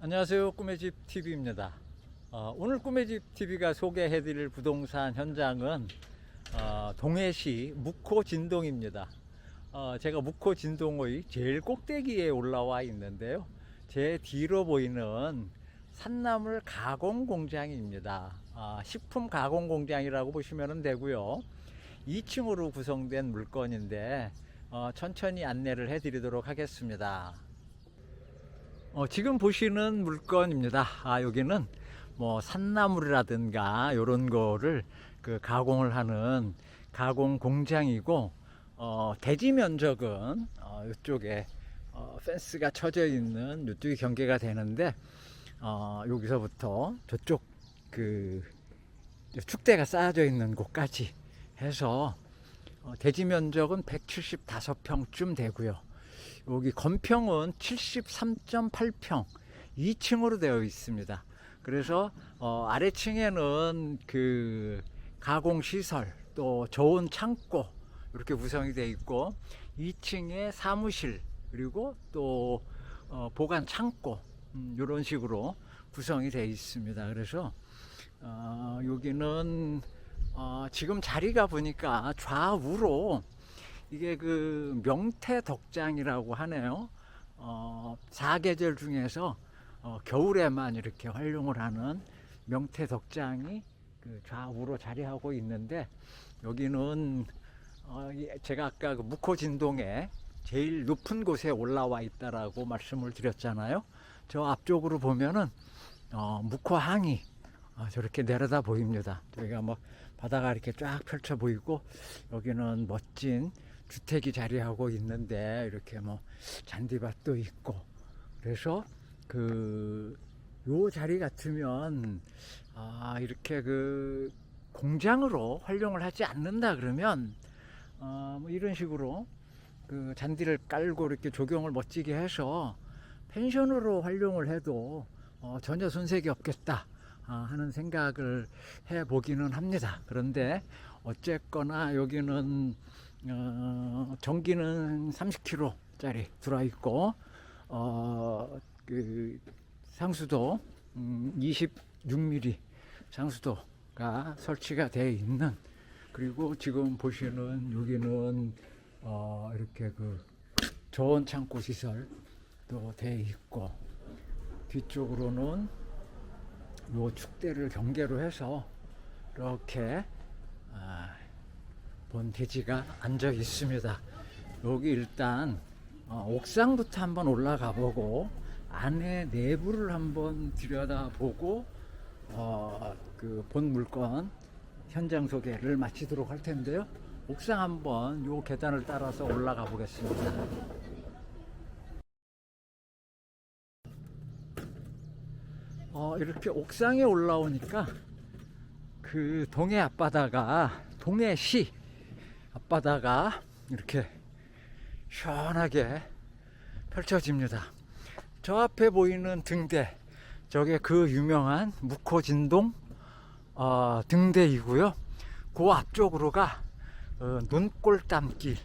안녕하세요. 꿈의 집 TV입니다. 어, 오늘 꿈의 집 TV가 소개해 드릴 부동산 현장은 어, 동해시 묵호 진동입니다. 어, 제가 묵호 진동의 제일 꼭대기에 올라와 있는데요. 제 뒤로 보이는 산나물 가공 공장입니다. 아, 식품 가공 공장이라고 보시면 되고요. 2층으로 구성된 물건인데 어, 천천히 안내를 해드리도록 하겠습니다. 어, 지금 보시는 물건입니다. 아, 여기는 뭐 산나물이라든가 이런 거를 그 가공을 하는 가공 공장이고 어, 대지 면적은 어, 이쪽에 어, 펜스가 쳐져 있는 이쪽이 경계가 되는데 어, 여기서부터 저쪽 그 축대가 쌓여져 있는 곳까지 해서 어, 대지 면적은 175평쯤 되고요. 여기 건평은 73.8평 2층으로 되어 있습니다. 그래서 어, 아래층에는 그 가공 시설 또 좋은 창고 이렇게 구성이 되어 있고 2층에 사무실 그리고 또 어, 보관 창고 음, 이런 식으로 구성이 되어 있습니다. 그래서 어, 여기는 어, 지금 자리가 보니까 좌우로 이게 그 명태 덕장이라고 하네요. 어, 사계절 중에서 어, 겨울에만 이렇게 활용을 하는 명태 덕장이 그 좌우로 자리하고 있는데 여기는 어, 이- 제가 아까 그 묵호진동에 제일 높은 곳에 올라와 있다라고 말씀을 드렸잖아요. 저 앞쪽으로 보면은 어, 묵호항이 어, 저렇게 내려다 보입니다. 저희가 뭐 바다가 이렇게 쫙 펼쳐 보이고 여기는 멋진 주택이 자리하고 있는데 이렇게 뭐 잔디밭도 있고 그래서 그 요 자리 같으면 아 이렇게 그 공장으로 활용을 하지 않는다 그러면 어 뭐 이런 식으로 그 잔디를 깔고 이렇게 조경을 멋지게 해서 펜션으로 활용을 해도 어 전혀 손색이 없겠다 아, 하는 생각을 해 보기는 합니다. 그런데 어쨌거나 여기는 어, 전기는 30kg짜리 들어 있고 어, 그 상수도 음, 26mm 상수도가 설치가 되어 있는 그리고 지금 보시는 여기는 어, 이렇게 그 저온 창고 시설 도 되어 있고 뒤쪽으로는 요 축대를 경계로 해서 이렇게 아, 본 돼지가 앉아 있습니다. 여기 일단 어, 옥상부터 한번 올라가 보고 안에 내부를 한번 들여다보고 어, 그본 물건 현장 소개를 마치도록 할 텐데요. 옥상 한번 요 계단을 따라서 올라가 보겠습니다. 어, 이렇게 옥상에 올라오니까 그 동해 앞바다가 동해시 앞바다가 이렇게 시원하게 펼쳐집니다. 저 앞에 보이는 등대, 저게 그 유명한 묵호진동 어, 등대이고요. 그 앞쪽으로가 어, 눈꼴담길이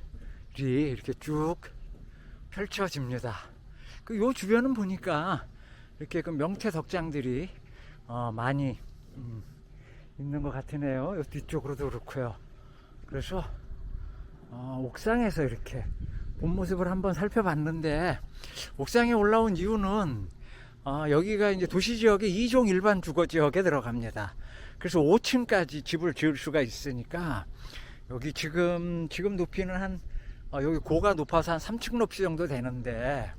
이렇게 쭉 펼쳐집니다. 그 요 주변은 보니까 이렇게 그 명태 덕장들이 어, 많이 음, 있는 것 같으네요. 요 뒤쪽으로도 그렇고요. 그래서 어, 옥상에서 이렇게 본 모습을 한번 살펴봤는데 옥상에 올라온 이유는 어, 여기가 이제 도시 지역의 2종 일반 주거 지역에 들어갑니다. 그래서 5층까지 집을 지을 수가 있으니까 여기 지금 지금 높이는 한 어, 여기 고가 높아서 한 3층 높이 정도 되는데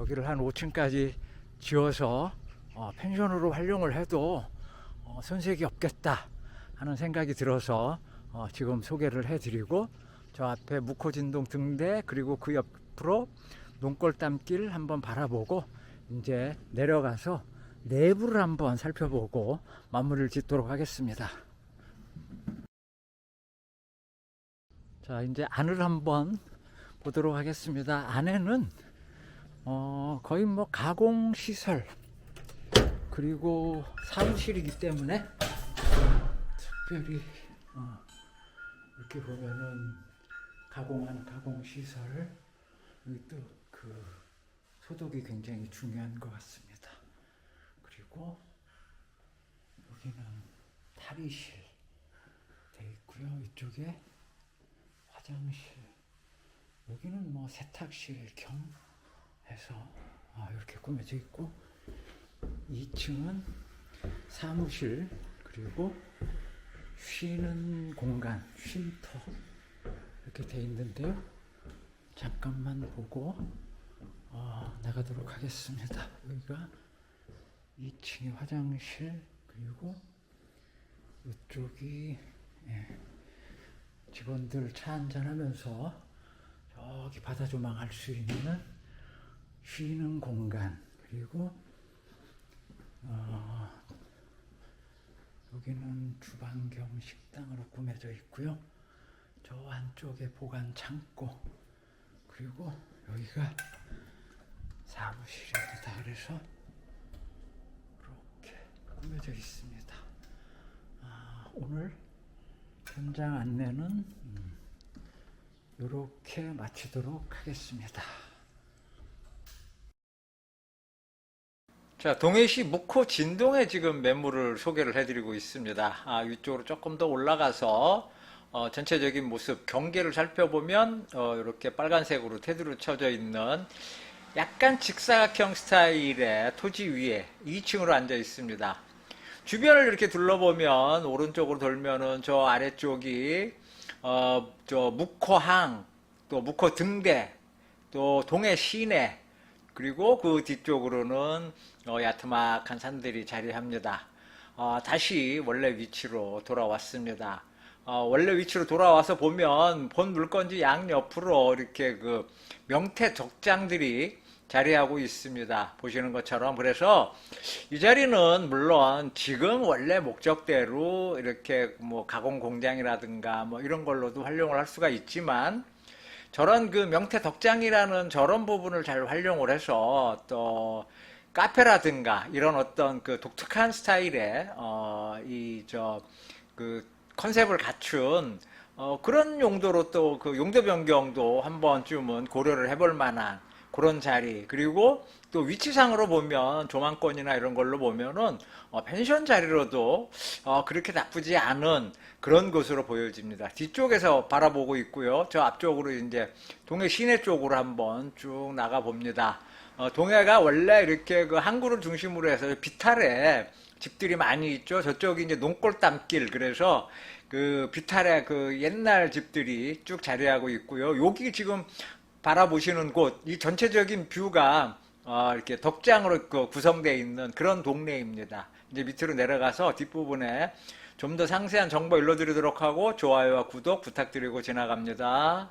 여기를 한 5층까지 지어서 어, 펜션으로 활용을 해도 어, 손색이 없겠다 하는 생각이 들어서 어, 지금 소개를 해드리고 저 앞에 묵호진동 등대 그리고 그 옆으로 논골담길 한번 바라보고 이제 내려가서 내부를 한번 살펴보고 마무리를 짓도록 하겠습니다. 자 이제 안을 한번 보도록 하겠습니다. 안에는 어, 거의 뭐 가공 시설 그리고 사무실이기 때문에 특별히 어, 이렇게 보면은 가공한 가공 시설 여기 또그 소독이 굉장히 중요한 것 같습니다. 그리고 여기는 탈의실 돼 있고요. 이쪽에 화장실 여기는 뭐 세탁실 겸 해서 아, 이렇게 꾸며져 있고 2층은 사무실 그리고 쉬는 공간 쉼터 이렇게 돼 있는데요. 잠깐만 보고 어, 나가도록 하겠습니다. 여기가 2층의 화장실 그리고 이쪽이 예, 직원들 차 한잔 하면서 저기 바다 조망할 수 있는 쉬는 공간 그리고 어, 여기는 주방 겸 식당으로 꾸며져 있고요. 저 안쪽에 보관 창고 그리고 여기가 사무실입니다. 그래서 이렇게 꾸며져 있습니다. 아, 오늘 현장 안내는 이렇게 마치도록 하겠습니다. 자, 동해시 묵호 진동에 지금 매물을 소개를 해드리고 있습니다. 아, 위쪽으로 조금 더 올라가서 어, 전체적인 모습 경계를 살펴보면 어, 이렇게 빨간색으로 테두리 쳐져 있는 약간 직사각형 스타일의 토지 위에 2층으로 앉아 있습니다. 주변을 이렇게 둘러보면 오른쪽으로 돌면은 저 아래쪽이 어, 저 묵호항 또 묵호 등대 또 동해 시내 그리고 그 뒤쪽으로는 어, 야트막한 산들이 자리합니다. 어, 다시 원래 위치로 돌아왔습니다. 어, 원래 위치로 돌아와서 보면 본 물건지 양옆으로 이렇게 그 명태 덕장들이 자리하고 있습니다. 보시는 것처럼. 그래서 이 자리는 물론 지금 원래 목적대로 이렇게 뭐 가공 공장이라든가 뭐 이런 걸로도 활용을 할 수가 있지만 저런 그 명태 덕장이라는 저런 부분을 잘 활용을 해서 또 카페라든가 이런 어떤 그 독특한 스타일의 어 이 저 그 컨셉을 갖춘 어 그런 용도로 또 그 용도 변경도 한 번쯤은 고려를 해볼 만한 그런 자리 그리고 또 위치상으로 보면 조망권이나 이런 걸로 보면은 어, 펜션 자리로도 어, 그렇게 나쁘지 않은 그런 곳으로 보여집니다. 뒤쪽에서 바라보고 있고요. 저 앞쪽으로 이제 동해 시내 쪽으로 한번 쭉 나가 봅니다. 어, 동해가 원래 이렇게 그 항구를 중심으로 해서 비탈에 집들이 많이 있죠. 저쪽이 이제 농골담길 그래서 그 비탈에 그 옛날 집들이 쭉 자리하고 있고요. 여기 지금 바라보시는 곳, 이 전체적인 뷰가 어, 이렇게 덕장으로 그 구성되어 있는 그런 동네입니다. 이제 밑으로 내려가서 뒷부분에 좀 더 상세한 정보 일러드리도록 하고 좋아요와 구독 부탁드리고 지나갑니다.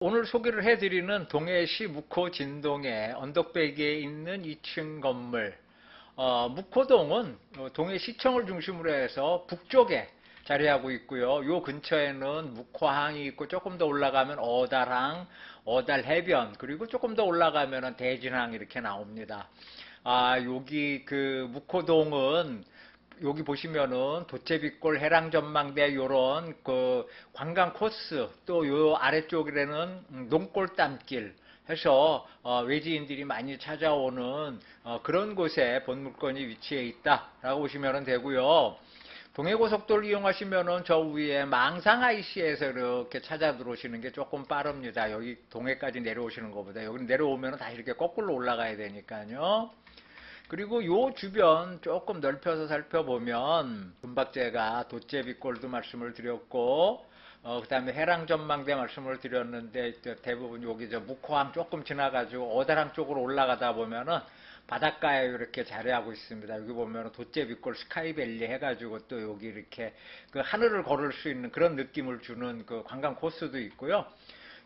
오늘 소개를 해드리는 동해시 묵호 진동의 언덕배기에 있는 2층 건물 어, 묵호동은 동해시청을 중심으로 해서 북쪽에 자리하고 있고요. 요 근처에는 묵호항이 있고 조금 더 올라가면 어달항, 어달해변 그리고 조금 더 올라가면 대진항 이렇게 나옵니다. 아 여기 그 묵호동은 여기 보시면은 도채비골 해랑전망대 요런 그 관광 코스 또 요 아래쪽에는 농골담길 해서 어, 외지인들이 많이 찾아오는 어, 그런 곳에 본물건이 위치해 있다라고 보시면 되고요. 동해고속도를 이용하시면은 저 위에 망상 IC에서 이렇게 찾아 들어오시는 게 조금 빠릅니다. 여기 동해까지 내려오시는 것보다 여기 내려오면 다 이렇게 거꾸로 올라가야 되니까요. 그리고 요 주변 조금 넓혀서 살펴보면 금박제가 도제비골도 말씀을 드렸고 어, 그 다음에 해랑 전망대 말씀을 드렸는데 대부분 여기 저 묵호항 조금 지나가지고 어다랑 쪽으로 올라가다 보면은 바닷가에 이렇게 자리하고 있습니다. 여기 보면 도제비골 스카이밸리 해가지고 또 여기 이렇게 그 하늘을 걸을 수 있는 그런 느낌을 주는 그 관광 코스도 있고요.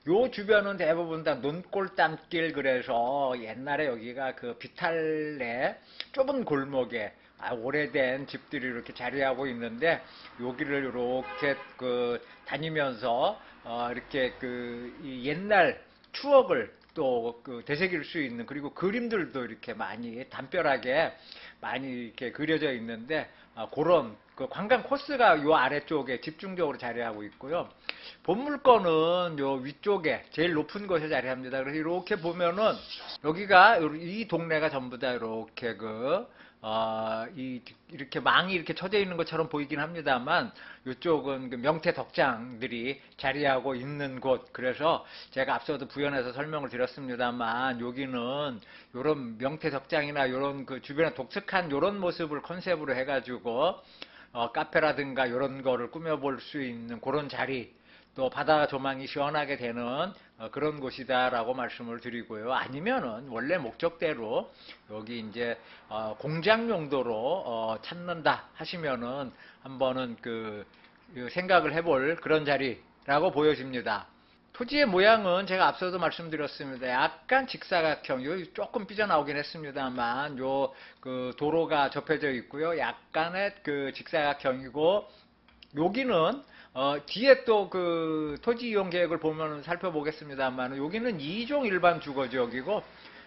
요 주변은 대부분 다 논골담길 그래서 옛날에 여기가 그 비탈내 좁은 골목에 아, 오래된 집들이 이렇게 자리하고 있는데 여기를 이렇게 그 다니면서 어, 이렇게 그 옛날 추억을 또 그 되새길 수 있는 그리고 그림들도 이렇게 많이 담벼락에 많이 이렇게 그려져 있는데 아, 그런 그 관광 코스가 요 아래쪽에 집중적으로 자리하고 있고요. 본물건은 요 위쪽에 제일 높은 곳에 자리합니다. 그래서 이렇게 보면은 여기가 요- 이 동네가 전부 다 이렇게 그 어, 이, 이렇게 망이 이렇게 쳐져 있는 것처럼 보이긴 합니다만, 이쪽은 그 명태 덕장들이 자리하고 있는 곳. 그래서 제가 앞서도 부연해서 설명을 드렸습니다만, 여기는 요런 명태 덕장이나 요런 그 주변에 독특한 요런 모습을 컨셉으로 해가지고, 어, 카페라든가 요런 거를 꾸며볼 수 있는 그런 자리, 또 바다 조망이 시원하게 되는 어, 그런 곳이다라고 말씀을 드리고요. 아니면은 원래 목적대로 여기 이제 어, 공장 용도로 어, 찾는다 하시면은 한번은 그, 그 생각을 해볼 그런 자리라고 보여집니다. 토지의 모양은 제가 앞서도 말씀드렸습니다. 약간 직사각형, 요 조금 삐져나오긴 했습니다만, 요 그 도로가 접혀져 있고요. 약간의 그 직사각형이고, 여기는 어, 뒤에 또 그 토지 이용 계획을 보면 살펴보겠습니다만 여기는 2종 일반 주거 지역이고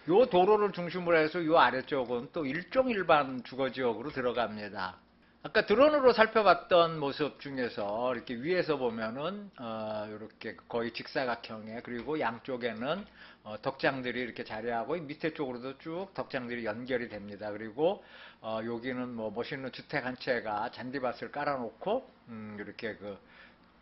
요 도로를 중심으로 해서 요 아래쪽은 또 1종 일반 주거 지역으로 들어갑니다. 아까 드론으로 살펴봤던 모습 중에서 이렇게 위에서 보면은 어, 이렇게 거의 직사각형에 그리고 양쪽에는 어, 덕장들이 이렇게 자리하고 밑에 쪽으로도 쭉 덕장들이 연결이 됩니다. 그리고 어, 여기는 뭐 멋있는 주택 한 채가 잔디밭을 깔아놓고 음, 이렇게 그,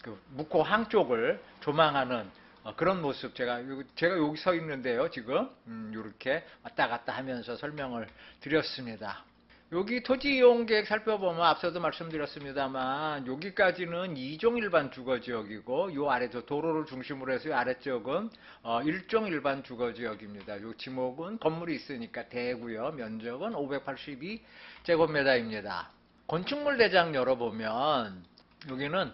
그 묵호 항쪽을 조망하는 어, 그런 모습 제가 요- 제가 여기 서 있는데요 지금 음, 이렇게 왔다 갔다 하면서 설명을 드렸습니다. 여기 토지 이용 계획 살펴보면 앞서도 말씀드렸습니다만 여기까지는 2종 일반 주거 지역이고 요 아래쪽 도로를 중심으로 해서 요 아래쪽은 어, 1종 일반 주거 지역입니다. 요 지목은 건물이 있으니까 대고요. 면적은 582 제곱미터입니다. 건축물 대장 열어보면 여기는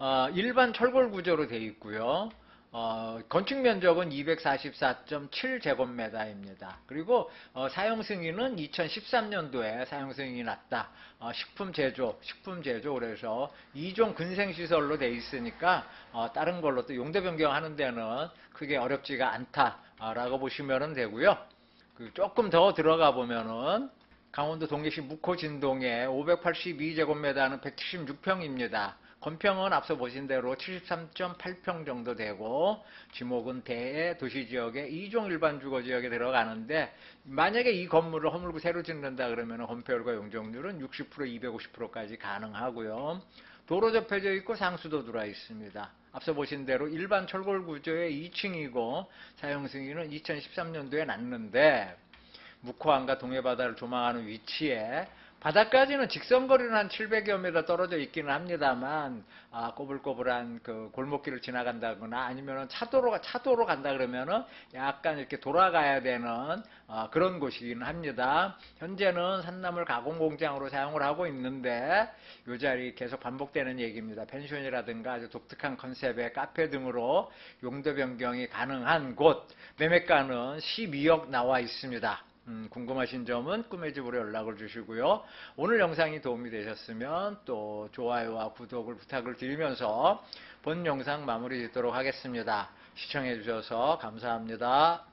어, 일반 철골 구조로 되어 있고요. 어, 건축 면적은 244.7제곱미터입니다. 그리고 어, 사용 승인은 2013년도에 사용 승인이 났다. 어, 식품 제조, 식품 제조 그래서 2종 근생 시설로 돼 있으니까 어, 다른 걸로 또 용도 변경하는 데는 크게 어렵지가 않다라고 보시면 되고요. 그 조금 더 들어가 보면은 강원도 동해시 묵호진동에 582제곱미터는 176평입니다. 건평은 앞서 보신 대로 73.8평 정도 되고 지목은 대의 도시지역의 2종 일반 주거지역에 들어가는데 만약에 이 건물을 허물고 새로 짓는다 그러면 건폐율과 용적률은 60% 250%까지 가능하고요. 도로 접혀져 있고 상수도 들어와 있습니다. 앞서 보신 대로 일반 철골 구조의 2층이고 사용 승인은 2013년도에 났는데 묵호항과 동해바다를 조망하는 위치에 바다까지는 직선거리는 한 700여 미터 떨어져 있기는 합니다만 아, 꼬불꼬불한 그 골목길을 지나간다거나 아니면은 차도로가 차도로 간다 그러면은 약간 이렇게 돌아가야 되는 아, 그런 곳이기는 합니다. 현재는 산나물 가공 공장으로 사용을 하고 있는데 이 자리 계속 반복되는 얘기입니다. 펜션이라든가 아주 독특한 컨셉의 카페 등으로 용도 변경이 가능한 곳 매매가는 12억 나와 있습니다. 음, 궁금하신 점은 꿈의 집으로 연락을 주시고요. 오늘 영상이 도움이 되셨으면 또 좋아요와 구독을 부탁을 드리면서 본 영상 마무리 짓도록 하겠습니다. 시청해 주셔서 감사합니다.